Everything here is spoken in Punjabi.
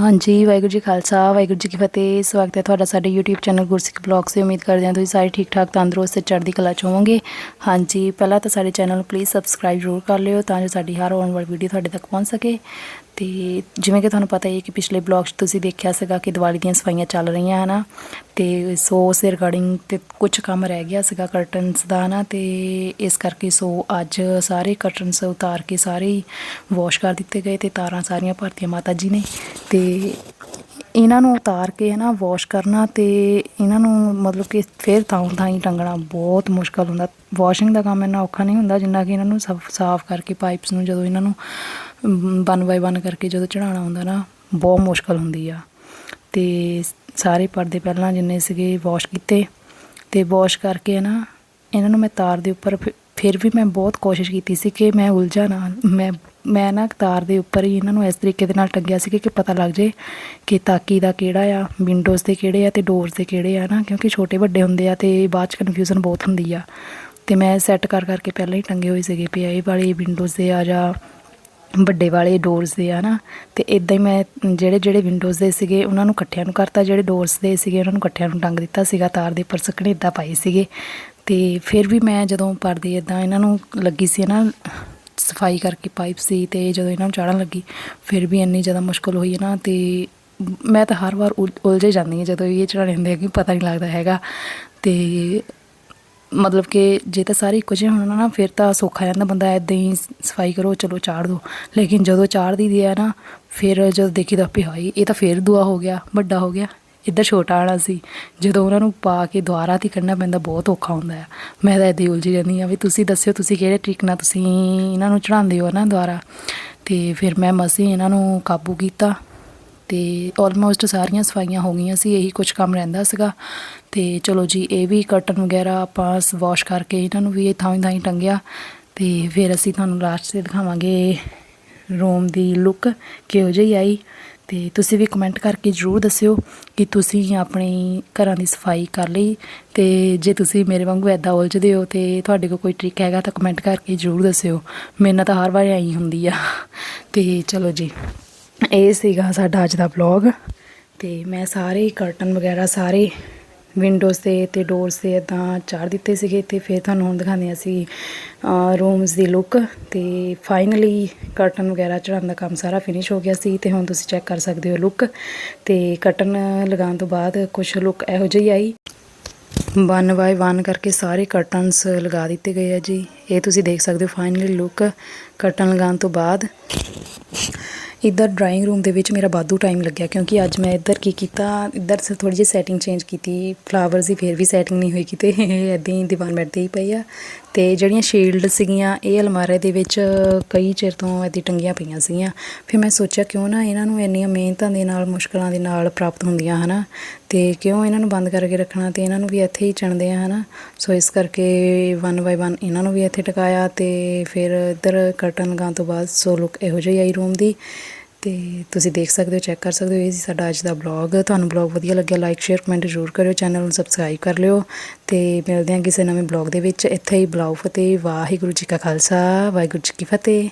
ਹਾਂਜੀ, ਵਾਹਿਗੁਰੂ ਜੀ ਖਾਲਸਾ, ਵਾਹਿਗੁਰੂ ਜੀ ਕੀ ਫਤਿਹ। ਸਵਾਗਤ ਹੈ ਤੁਹਾਡਾ ਸਾਡੇ YouTube ਚੈਨਲ ਗੁਰਸਿੱਖ ਬਲੌਗਸ ਤੇ। ਉਮੀਦ ਕਰਦੇ ਹਾਂ ਤੁਸੀਂ ਸਾਰੇ ਠੀਕ ਠਾਕ ਤੰਦਰੁਸਤ ਤੇ ਚੜ੍ਹਦੀ ਕਲਾ ਚ ਹੋਵੋਗੇ। ਹਾਂਜੀ, ਪਹਿਲਾਂ ਤਾਂ ਸਾਡੇ ਚੈਨਲ ਨੂੰ ਪਲੀਜ਼ ਸਬਸਕ੍ਰਾਈਬ ਜ਼ਰੂਰ ਕਰ ਲਿਓ ਤਾਂ ਜੋ ਸਾਡੀ ਹਰ ਆਉਣ ਵਾਲੀ ਵੀਡੀਓ ਤੁਹਾਡੇ ਤੱਕ ਪਹੁੰਚ ਸਕੇ। ਤੇ ਜਿਵੇਂ ਕਿ ਤੁਹਾਨੂੰ ਪਤਾ ਹੀ ਹੈ ਕਿ ਪਿਛਲੇ ਬਲੌਗ 'ਚ ਤੁਸੀਂ ਦੇਖਿਆ ਸੀਗਾ ਕਿ ਦੀਵਾਲੀ ਦੀਆਂ ਸਫਾਈਆਂ ਚੱਲ ਰਹੀਆਂ ਹਨਾ। ਤੇ ਸੋ ਦੇ ਰਿਗਾਰਡਿੰਗ ਤੇ ਕੁਝ ਕੰਮ ਰਹਿ ਗਿਆ ਸੀਗਾ ਕਰਟਨਸ ਦਾ ਨਾ, ਤੇ ਇਸ ਕਰਕੇ ਸੋ ਅੱਜ ਸਾਰੇ ਕਰਟਨਸ ਉਤਾਰ ਕੇ ਸਾਰੇ ਹੀ ਵਾਸ਼ ਕਰ ਦਿੱਤੇ ਗਏ ਤੇ ਤਾਰਾਂ ਸਾਰੀਆਂ ਭਰਤੀਆਂ ਮਾਤਾ ਜੀ ਨੇ। ਤੇ ਇਹਨਾਂ ਨੂੰ ਉਤਾਰ ਕੇ ਹੈ ਨਾ ਵਾਸ਼ ਕਰਨਾ ਤੇ ਇਹਨਾਂ ਨੂੰ ਮਤਲਬ ਕਿ ਫਿਰ ਥਾਂ ਥਾਂ ਹੀ ਟੰਗਣਾ ਬਹੁਤ ਮੁਸ਼ਕਲ ਹੁੰਦਾ। ਵਾਸ਼ਿੰਗ ਦਾ ਕੰਮ ਇੰਨਾ ਔਖਾ ਨਹੀਂ ਹੁੰਦਾ ਜਿੰਨਾ ਕਿ ਇਹਨਾਂ ਨੂੰ ਸਭ ਸਾਫ਼ ਕਰਕੇ ਪਾਈਪਸ ਨੂੰ ਜਦੋਂ ਇਹਨਾਂ ਨੂੰ ਵਨ ਬਾਈ ਵਨ ਕਰਕੇ ਜਦੋਂ ਚੜਾਉਣਾ ਹੁੰਦਾ ਨਾ, ਬਹੁਤ ਮੁਸ਼ਕਲ ਹੁੰਦੀ ਆ। ਤੇ ਸਾਰੇ ਪਰਦੇ ਪਹਿਲਾਂ ਜਿੰਨੇ ਸੀਗੇ ਵਾਸ਼ ਕੀਤੇ ਤੇ ਵਾਸ਼ ਕਰਕੇ ਨਾ ਇਹਨਾਂ ਨੂੰ ਮੈਂ ਤਾਰ ਦੇ ਉੱਪਰ ਫਿ- ਫਿਰ ਵੀ ਮੈਂ ਬਹੁਤ ਕੋਸ਼ਿਸ਼ ਕੀਤੀ ਸੀ ਕਿ ਮੈਂ ਉਲਝਾ ਨਾ, ਮੈਂ ਮੈਂ ਨਾ ਤਾਰ ਦੇ ਉੱਪਰ ਹੀ ਇਹਨਾਂ ਨੂੰ ਇਸ ਤਰੀਕੇ ਦੇ ਨਾਲ ਟੰਗਿਆ ਸੀ ਕਿ ਪਤਾ ਲੱਗ ਜੇ ਕਿ ਤਾਕੀ ਦਾ ਕਿਹੜਾ ਆ ਵਿੰਡੋਜ਼ ਦੇ ਕਿਹੜੇ ਆ ਤੇ ਡੋਰਸ ਦੇ ਕਿਹੜੇ ਆ ਨਾ, ਕਿਉਂਕਿ ਛੋਟੇ ਵੱਡੇ ਹੁੰਦੇ ਆ ਤੇ ਬਾਅਦ ਚ ਕਨਫਿਊਜ਼ਨ ਬਹੁਤ ਹੁੰਦੀ ਆ। ਤੇ ਮੈਂ ਸੈੱਟ ਕਰ ਕਰਕੇ ਪਹਿਲਾਂ ਹੀ ਟੰਗੇ ਹੋਏ ਸੀਗੇ ਵੀ ਇਹ ਵਾਲੇ ਵਿੰਡੋਜ਼ ਦੇ ਆ ਜਾਂ ਵੱਡੇ ਵਾਲੇ ਡੋਰਸ ਦੇ ਆ ਨਾ, ਤੇ ਇਦਾਂ ਹੀ ਮੈਂ ਜਿਹੜੇ ਜਿਹੜੇ ਵਿੰਡੋਜ਼ ਦੇ ਸੀਗੇ, ਉਹਨਾਂ ਨੂੰ ਇਕੱਠਿਆਂ ਨੂੰ ਕਰਤਾ, ਜਿਹੜੇ ਡੋਰਸ ਦੇ ਸੀਗੇ, ਉਹਨਾਂ ਨੂੰ ਇਕੱਠਿਆਂ ਨੂੰ ਟੰਗ ਦਿੱਤਾ ਸੀਗਾ, ਤਾਰ ਦੇ ਉੱਪਰ ਸੁੱਕਣੇ ਇਦਾਂ ਪਾਏ ਸੀਗੇ। ਤੇ ਫਿਰ ਵੀ ਮੈਂ ਜਦੋਂ ਪਰਦੇ ਇਦਾਂ ਇਹਨਾਂ ਨੂੰ ਲੱਗੀ ਸੀ ਨਾ, ਸਫ਼ਾਈ ਕਰਕੇ ਪਾਈਪ ਸੀ ਤੇ ਜਦੋਂ ਇਹਨਾਂ ਨੂੰ ਚਾੜਨ ਲੱਗੀ, ਫਿਰ ਵੀ ਇੰਨੀ ਜ਼ਿਆਦਾ ਮੁਸ਼ਕਲ ਹੋਈ ਹੈ ਨਾ, ਤੇ ਮੈਂ ਤਾਂ ਹਰ ਵਾਰ ਉਲ- ਉਲਝੇ ਜਾਂਦੀ ਹਾਂ ਜਦੋਂ ਇਹ ਚੜਾਣੇ ਹੁੰਦੇ ਆ ਕਿ ਪਤਾ ਨਹੀਂ ਲੱਗਦਾ ਹੈਗਾ। ਤੇ ਮਤਲਬ ਕਿ ਜੇ ਤਾਂ ਸਾਰੇ ਇੱਕੋ ਜਿਹੇ ਹੋਣ ਨਾ, ਫਿਰ ਤਾਂ ਸੌਖਾ ਰਹਿੰਦਾ ਬੰਦਾ ਐਦਾਂ ਹੀ ਸਫ਼ਾਈ ਕਰੋ, ਚਲੋ ਚਾੜ ਦੋ। ਲੇਕਿਨ ਜਦੋਂ ਚਾੜ ਦੀ ਹੈ ਨਾ, ਫਿਰ ਜਦੋਂ ਦੇਖੀਦਾ ਵੀ ਹਾਈ। ਇਹ ਤਾਂ ਫੇਰ ਦੁਆ ਹੋ ਗਿਆ, ਵੱਡਾ ਹੋ ਗਿਆ। ਇੱਧਰ ਛੋਟਾ ਵਾਲਾ ਸੀ। ਜਦੋਂ ਉਹਨਾਂ ਨੂੰ ਪਾ ਕੇ ਦੁਆਰਾ ਤੇ ਕੱਢਣਾ ਪੈਂਦਾ, ਬਹੁਤ ਔਖਾ ਹੁੰਦਾ ਆ ਮੈਂ ਤਾਂ ਐਦਾਂ ਹੀ ਉਲਝੀ ਰਹਿੰਦੀ ਆ ਵੀ ਤੁਸੀਂ ਦੱਸਿਓ, ਤੁਸੀਂ ਕਿਹੜੇ ਟ੍ਰਿਕ ਨਾਲ ਤੁਸੀਂ ਇਹਨਾਂ ਨੂੰ ਚੜਾਉਂਦੇ ਹੋ ਨਾ ਦੁਆਰਾ ਤੇ ਫਿਰ ਮੈਂ ਮਸੀਂ ਇਹਨਾਂ ਨੂੰ ਕਾਬੂ ਕੀਤਾ। ਤੇ ਆਲਮੋਸਟ ਸਾਰੀਆਂ ਸਫਾਈਆਂ ਹੋ ਗਈਆਂ ਸੀ, ਇਹੀ ਕੁਝ ਕੰਮ ਰਹਿੰਦਾ ਸੀਗਾ। ਤੇ ਚਲੋ ਜੀ, ਇਹ ਵੀ ਕਰਟਨ ਵਗੈਰਾ ਆਪਾਂ ਵਾਸ਼ ਕਰਕੇ ਇਹਨਾਂ ਨੂੰ ਵੀ ਇਹ ਥਾਂ ਥਾਂ ਹੀ ਟੰਗਿਆ ਤੇ ਫਿਰ ਅਸੀਂ ਤੁਹਾਨੂੰ ਲਾਸਟ ਤੇ ਦਿਖਾਵਾਂਗੇ ਰੂਮ ਦੀ ਲੁੱਕ ਕਿਹੋ ਜਿਹੀ ਆਈ। ਤੇ ਤੁਸੀਂ ਵੀ ਕਮੈਂਟ ਕਰਕੇ ਜਰੂਰ ਦੱਸਿਓ ਕਿ ਤੁਸੀਂ ਆਪਣੀ ਘਰਾਂ ਦੀ ਸਫ਼ਾਈ ਕਰ ਲਈ ਤੇ ਜੇ ਤੁਸੀਂ ਮੇਰੇ ਵਾਂਗੂ ਐਦਾਂ ਉਲਝਦੇ ਹੋ ਤੇ ਤੁਹਾਡੇ ਕੋਲ ਕੋਈ ਟ੍ਰਿਕ ਹੈਗਾ ਤਾਂ ਕਮੈਂਟ ਕਰਕੇ ਜਰੂਰ ਦੱਸਿਓ। ਮੇਰੇ ਨਾਲ ਤਾਂ ਹਰ ਵਾਰ ਐਂ ਹੁੰਦੀ ਆ। ਤੇ ਚਲੋ ਜੀ। ਇਹ ਸੀਗਾ ਸਾਡਾ ਅੱਜ ਦਾ ਵਲੌਗ ਤੇ ਮੈਂ ਸਾਰੇ ਕਰਟਨ ਵਗੈਰਾ ਸਾਰੇ ਵਿੰਡੋਜ਼ ਤੇ ਤੇ ਡੋਰਸ ਤੇ ਇਦਾਂ ਚਾੜ ਦਿੱਤੇ ਸੀਗੇ ਤੇ ਫਿਰ ਤੁਹਾਨੂੰ ਹੁਣ ਦਿਖਾਉਂਦੇ ਹਾਂ ਅਸੀਂ ਰੂਮਸ ਦੀ ਲੁੱਕ ਤੇ ਫਾਈਨਲੀ ਕਰਟਨ ਵਗੈਰਾ ਚੜਾਉਣ ਦਾ ਕੰਮ ਸਾਰਾ ਫਿਨਿਸ਼ ਹੋ ਗਿਆ ਸੀ ਤੇ ਹੁਣ ਤੁਸੀਂ ਚੈੱਕ ਕਰ ਸਕਦੇ ਹੋ ਲੁੱਕ ਤੇ ਕਰਟਨ ਲਗਾਉਣ ਤੋਂ ਬਾਅਦ ਕੁਝ ਲੁੱਕ ਇਹੋ ਜਿਹੀ ਆਈ। ਵਨ ਬਾਏ ਵਨ ਕਰਕੇ ਸਾਰੇ ਕਰਟਨਸ ਲਗਾ ਦਿੱਤੇ ਗਏ ਆ ਜੀ। ਇਹ ਤੁਸੀਂ ਦੇਖ ਸਕਦੇ ਹੋ ਫਾਈਨਲੀ ਲੁੱਕ ਕਰਟਨ ਲਗਾਉਣ ਤੋਂ ਬਾਅਦ। ਇੱਧਰ ਡਰਾਇੰਗ ਰੂਮ ਦੇ ਵਿੱਚ ਮੇਰਾ ਬਾਦੂ ਟਾਈਮ ਲੱਗਿਆ ਕਿਉਂਕਿ ਅੱਜ ਮੈਂ ਇੱਧਰ ਕੀ ਕੀਤਾ, ਇੱਧਰ ਸੇ ਥੋੜੀ ਜਿਹੀ ਸੈਟਿੰਗ ਚੇਂਜ ਕੀਤੀ ਫਲਾਵਰਸ ਦੀ ਫੇਰ ਵੀ ਸੈਟਿੰਗ ਨਹੀਂ ਹੋਈ ਕਿਤੇ ਐਦਾਂ ਹੀ ਦੀਵਾਨ ਬੈਠਦੇ ਹੀ ਪਈ ਆ। ਤੇ ਜਿਹੜੀਆਂ ਸ਼ੀਲਡ ਸੀਗੀਆਂ, ਇਹ ਅਲਮਾਰੇ ਦੇ ਵਿੱਚ ਕਈ ਚਿਰ ਤੋਂ ਐਦੀ ਟੰਗੀਆਂ ਪਈਆਂ ਸੀਗੀਆਂ। ਫਿਰ ਮੈਂ ਸੋਚਿਆ ਕਿਉਂ ਨਾ ਇਹਨਾਂ ਨੂੰ ਇੰਨੀਆਂ ਮਿਹਨਤਾਂ ਦੇ ਨਾਲ, ਮੁਸ਼ਕਲਾਂ ਦੇ ਨਾਲ ਪ੍ਰਾਪਤ ਹੁੰਦੀਆਂ, ਹਨਾ? ਤੇ ਕਿਉਂ ਇਹਨਾਂ ਨੂੰ ਬੰਦ ਕਰਕੇ ਰੱਖਣਾ ਤੇ ਇਹਨਾਂ ਨੂੰ ਵੀ ਇੱਥੇ ਹੀ ਚਣਦੇ ਆ, ਹਨਾ? ਸੋ ਇਸ ਕਰਕੇ ਵਨ ਬਾਈ ਵਨ ਇਹਨਾਂ ਨੂੰ ਵੀ ਇੱਥੇ ਟਿਕਾਇਆ ਤੇ ਫਿਰ ਇੱਧਰ ਕਰਟਨ ਲਗਾਉਣ ਤੋਂ ਬਾਅਦ ਸੋ ਲੁੱਕ ਇਹੋ ਜਿਹੀ ਆਈ ਰੂਮ ਦੀ। ਤੇ ਤੁਸੀਂ ਦੇਖ ਸਕਦੇ ਹੋ ਚੈੱਕ ਕਰ ਸਕਦੇ ਹੋ, ਇਹ ਸੀ ਸਾਡਾ ਅੱਜ ਦਾ ਬਲੌਗ ਤੁਹਾਨੂੰ ਬਲੌਗ ਵਧੀਆ ਲੱਗਿਆ ਲਾਈਕ ਸ਼ੇਅਰ ਕਮੈਂਟ ਜ਼ਰੂਰ ਕਰਿਓ ਚੈਨਲ ਨੂੰ ਸਬਸਕ੍ਰਾਈਬ ਕਰ ਲਿਓ। ਤੇ ਮਿਲਦੇ ਹਾਂ ਕਿਸੇ ਨਵੇਂ ਬਲੌਗ ਦੇ ਵਿੱਚ। ਇੱਥੇ ਹੀ ਬਲਾਉ ਫਤਿਹ, ਵਾਹਿਗੁਰੂ ਜੀ ਕਾ ਖਾਲਸਾ, ਵਾਹਿਗੁਰੂ ਜੀ ਕੀ ਫਤਿਹ।